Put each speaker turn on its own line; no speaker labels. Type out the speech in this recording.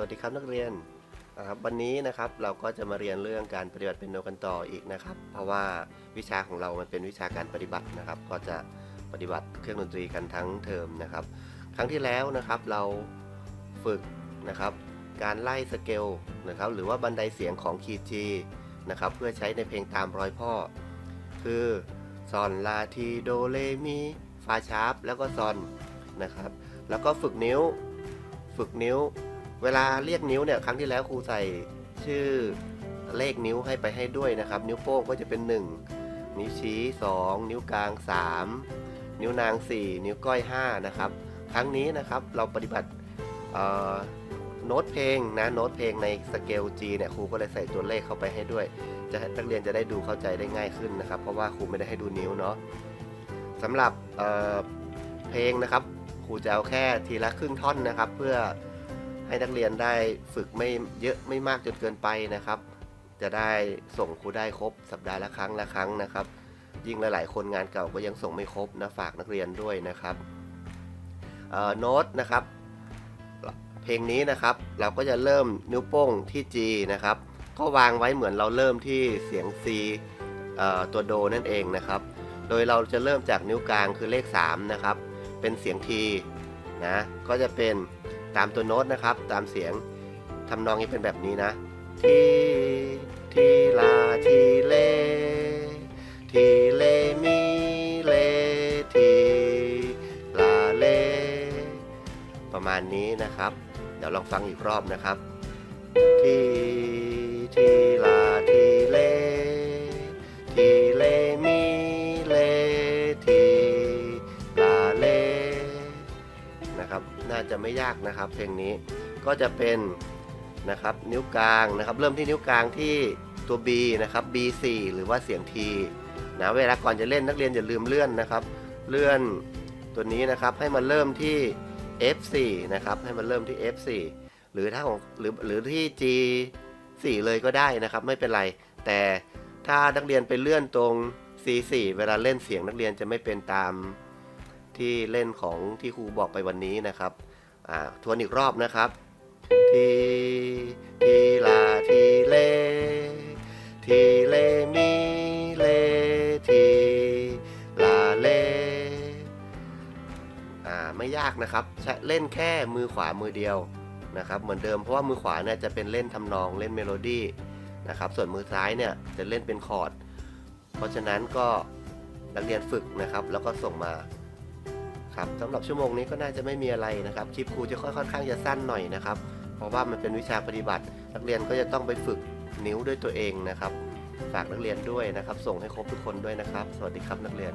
วัสดีครับนักเรียนนะครับวันนี้นะครับเราก็จะมาเรียนเรื่องการปฏิบัติเป็นโนกันต่ออีกนะครับ เพราะว่าวิชาของเรามันเป็นวิชาการปฏิบัตินะครับ ก็จะปฏิบัติเครื่องดนตรีกันทั้งเทอมนะครับ ครั้งที่แล้วนะครับเราฝึกนะครับ การไล่สเกลนะครับหรือว่าบันไดเสียงของคีย์จีนะครับเพื่อใช้ในเพลงตามรอยพ่อ คือซอนลาทีโดเลมีฟาชาร์ปแล้วก็ซอนนะครับ แล้วก็ฝึกนิ้ว ฝึกนิ้ว เวลาเรียกนิ้วเนี่ยครั้งที่แล้วครูใส่ชื่อเลขนิ้วให้ไปให้ด้วยนะครับ นิ้วโป้งก็จะเป็น 1 นิ้วชี้ 2 นิ้วกลาง 3 นิ้วนาง 4 นิ้วก้อย 5 นะครับ ครั้งนี้นะครับเราปฏิบัติโน้ตเพลงนะโน้ตเพลงในสเกล G เนี่ยครูก็เลยใส่ตัวเลขเข้าไปให้ด้วย จะให้นักเรียนจะได้ดูเข้าใจได้ง่ายขึ้นนะครับ เพราะว่าครูไม่ได้ให้ดูนิ้วเนาะสำหรับเเพลงนะครับครูจะเอาแค่ทีละครึ่งท่อนนะครับ เพื่อ ให้นักเรียนได้ฝึกไม่เยอะไม่มากจนเกินไปนะครับ จะได้ส่งครูได้ครบสัปดาห์ละครั้งละครั้งนะครับ ยิ่งหลายๆ คนงานเก่าก็ยังส่งไม่ครบนะฝากนักเรียนด้วยนะครับเอ่อโน้ตนะครับ เพลงนี้นะครับเราก็จะเริ่มนิ้วโป้งที่ G นะครับ ก็วางไว้เหมือนเราเริ่มที่เสียง C เอ่อตัวโดนั่นเองนะครับ โดยเราจะเริ่มจากนิ้วกลางคือเลข 3 นะครับ เป็นเสียง T นะ ก็จะเป็น ตามตัวโน้ตนะครับ ตามเสียงทำนองนี้เป็นแบบนี้นะ ทีทีลาทีเล ทีเลมีเลทีลาเล ประมาณนี้นะครับ เดี๋ยวลองฟังอีกรอบนะครับ ทีาจะไม่ยากนะครับเพลงนี้ก็จะเป็นนะครับนิ้วกลางนะครับ เริ่มที่นิ้วกลางที่ตัว B นะครับ B4 หรือว่าเสียง T นะเวลาก่อนจะเล่นนักเรียนอย่าลืมเลื่อนนะครับ เลื่อนตัวนี้นะครับให้มันเริ่มที่ F4 นะครับให้มันเริ่มที่ F4 หรือถ้าของหรือหรือที่ G4 เลยก็ได้นะครับ ไม่เป็นไร แต่ถ้านักเรียนไปเลื่อนตรง C4 เวลาเล่นเสียงนักเรียนจะไม่เป็นตามที่เล่นของที่ครูบอกไปวันนี้นะครับ อ่าทวนอีกรอบนะครับ ทีทีลาทีเล ทีเลมีเลทีลาเลอ่าไม่ยากนะครับเล่นแค่มือขวามือเดียวนะครับเหมือนเดิมเพราะว่ามือขวาเนี่ยจะเป็นเล่นทำนองเล่นเมโลดี้นะครับส่วนมือซ้ายเนี่ยจะเล่นเป็นคอร์ด เพราะฉะนั้นก็นักเรียนฝึกนะครับ แล้วก็ส่งมา ครับสำหรับชั่วโมงนี้ก็น่าจะไม่มีอะไรนะครับคลิปครูจะค่อนข้างจะสั้นหน่อยนะครับ เพราะว่ามันเป็นวิชาปฏิบัติ นักเรียนก็จะต้องไปฝึกนิ้วด้วยตัวเองนะครับ ฝากนักเรียนด้วยนะครับ ส่งให้ครบทุกคนด้วยนะครับ สวัสดีครับนักเรียน